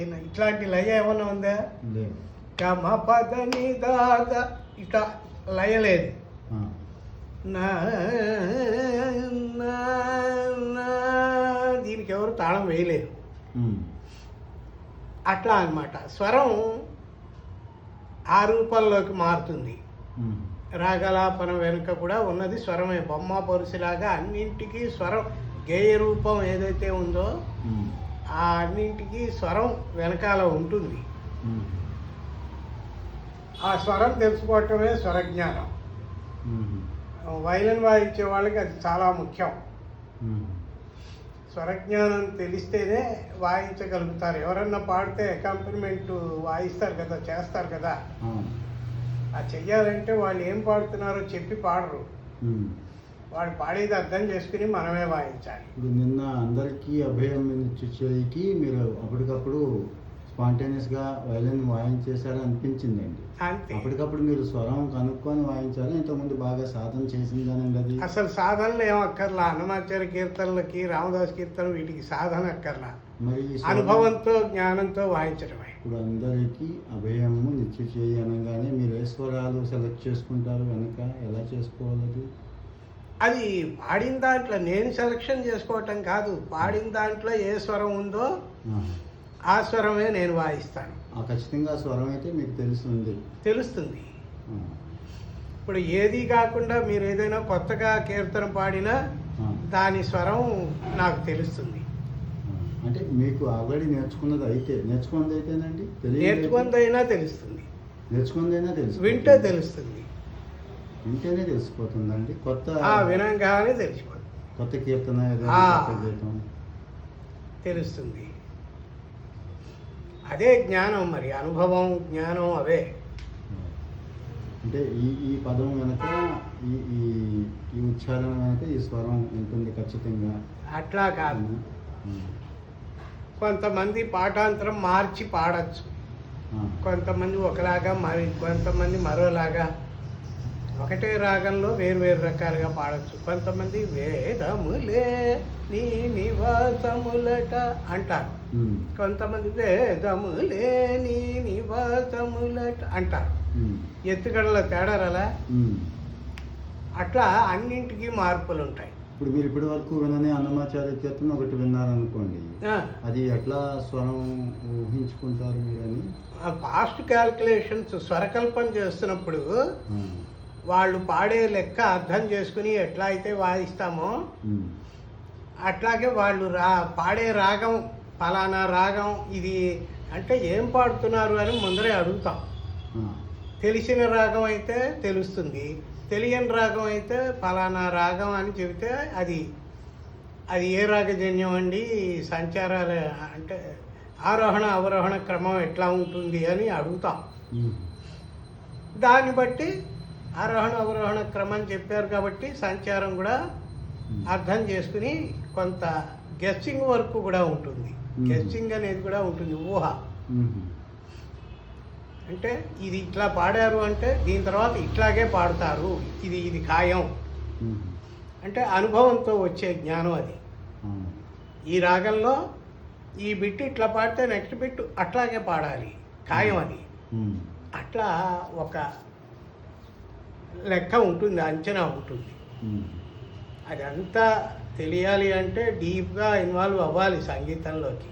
ఇట్లాంటి లయ ఏమన్నా ఉందా? లేదు. గమ పదని దాద. ఇట్లా లయ లేదు. దీనికి ఎవరు తాళం వేయలేరు అట్లా అన్నమాట. స్వరం ఆ రూపంలోకి మారుతుంది. రాగలాపన వెనుక కూడా ఉన్నది స్వరమే. బొమ్మ పొరుసులాగా అన్నింటికి స్వరం గేయ రూపం ఏదైతే ఉందో ఆ అన్నింటికి స్వరం వెనకాల ఉంటుంది. ఆ స్వరం తెలుసుకోవటమే స్వరజ్ఞానం. వైలన్ వాయించే వాళ్ళకి అది చాలా ముఖ్యం. స్వరజ్ఞానం తెలిస్తేనే వాయించగలుగుతారు. ఎవరన్నా పాడితే అకాంపనిమెంట్ వాయిస్తారు కదా చేస్తారు కదా. ఆ చెయ్యాలంటే వాళ్ళు ఏం పాడుతున్నారో చెప్పి పాడరు. వాళ్ళు పాడేది అర్థం చేసుకుని మనమే వాయించాలి. ఇప్పుడు నిన్న అందరికీ అభయం చేయికి మీరు అప్పటికప్పుడు స్పాంటేనియస్గా వైలన్ వాయించేశారని అనిపించిందండి అంతే. అప్పటికప్పుడు మీరు స్వరం కనుక్కొని వాయించారు? ఇంతకుముందు బాగా సాధన చేసిందనండి అది అసలు సాధనలు ఏం అక్కర్లా? అన్నమాచార్య కీర్తనలకి రామదాస్ కీర్తన వీటికి సాధన అక్కర్లా. మరి అనుభవంతో జ్ఞానంతో వాయించడమే. ఇప్పుడు అందరికీ అభయము నిత్య చేయి అనగానే మీరు ఏ స్వరాలు సెలెక్ట్ చేసుకుంటారు? వెనక ఎలా చేసుకోవాలి? అది పాడిన దాంట్లో నేను సెలక్షన్ చేసుకోవటం కాదు. పాడిన దాంట్లో ఏ స్వరం ఉందో. ఆ స్వరమే నేను వాయిస్తాను. ఆ ఖచ్చితంగా స్వరం అయితే మీకు తెలుస్తుంది. తెలుస్తుంది. ఇప్పుడు ఏది కాకుండా మీరు ఏదైనా కొత్తగా కీర్తన పాడినా. దాని స్వరం నాకు తెలుస్తుంది. అంటే మీకు ఆల్రెడీ నేర్చుకున్నది అయితే నేర్చుకున్నది అయితేనండి? నేర్చుకుందైనా తెలుస్తుంది. నేర్చుకున్నదైనా తెలుసు వింటే తెలుస్తుంది. వింటేనే తెలిసిపోతుందండి? కొత్త వినంగానే తెలిసిపోతుంది. కొత్త కీర్తన గీతం తెలుస్తుంది. అదే జ్ఞానం మరి అనుభవం జ్ఞానం అవే. అంటే ఈ ఈ పదం వెనక ఈ ఈ ఈ ఉచ్చారణ వెనక ఈ స్వరం ఉంటుంది ఖచ్చితంగా. అట్లా కాదు. కొంతమంది పాఠాంతరం మార్చి పాడచ్చు. కొంతమంది ఒకలాగా మరి కొంతమంది మరోలాగా ఒకటే రాగంలో వేరు వేరు రకాలుగా పాడచ్చు కొంతమంది వేదములే నీ నివాసములట అంటారు. కొంతమంది వేదములే నీ నివాసములట అంటారు. ఎత్తుగడల తేడారలా ఉమ్. అట్లా అన్నింటికి మార్పులు ఉంటాయి ఇప్పుడు మీరు ఇప్పటి వరకు వినని అన్నమాచార్య కీర్తన ఒకటి విన్నారనుకోండి అది ఎట్లా స్వరం ఊహించుకుంటారు మీరని ఆ పాస్ట్ క్యాల్కులేషన్స్ స్వరకల్పన చేస్తున్నప్పుడు. వాళ్ళు పాడే లెక్క అర్థం చేసుకుని ఎట్లా అయితే వాయిస్తామో. అట్లాగే వాళ్ళు రా పాడే రాగం ఫలానా రాగం ఇది అంటే ఏం పాడుతున్నారు అని ముందరే అడుగుతాం. తెలిసిన రాగం అయితే తెలుస్తుంది తెలియని రాగం అయితే ఫలానా రాగం అని చెబితే అది అది ఏ రాగజన్యం అండి సంచారాల అంటే ఆరోహణ అవరోహణ క్రమం ఎట్లా ఉంటుంది అని అడుగుతాం. దాన్ని బట్టి ఆరోహణ అవరోహణ క్రమం చెప్పారు కాబట్టి సంచారం కూడా ఉమ్. అర్థం చేసుకుని కొంత గెస్సింగ్ వర్క్ కూడా ఉంటుంది మ్మ్. గెస్సింగ్ అనేది కూడా ఉంటుంది ఊహ ఉమ్. అంటే ఇది ఇట్లా పాడారు అంటే దీని తర్వాత ఇట్లాగే పాడతారు ఇది ఇది ఖాయం. అంటే అనుభవంతో వచ్చే జ్ఞానం అది. ఈ రాగంలో ఈ బిట్ ఇట్లా పాడితే నెక్స్ట్ బిట్ అట్లాగే పాడాలి ఖాయం అది. అట్లా ఒక లెక్క ఉంటుంది అంచనా ఉంటుంది. అదంతా తెలియాలి అంటే డీప్గా ఇన్వాల్వ్ అవ్వాలి సంగీతంలోకి.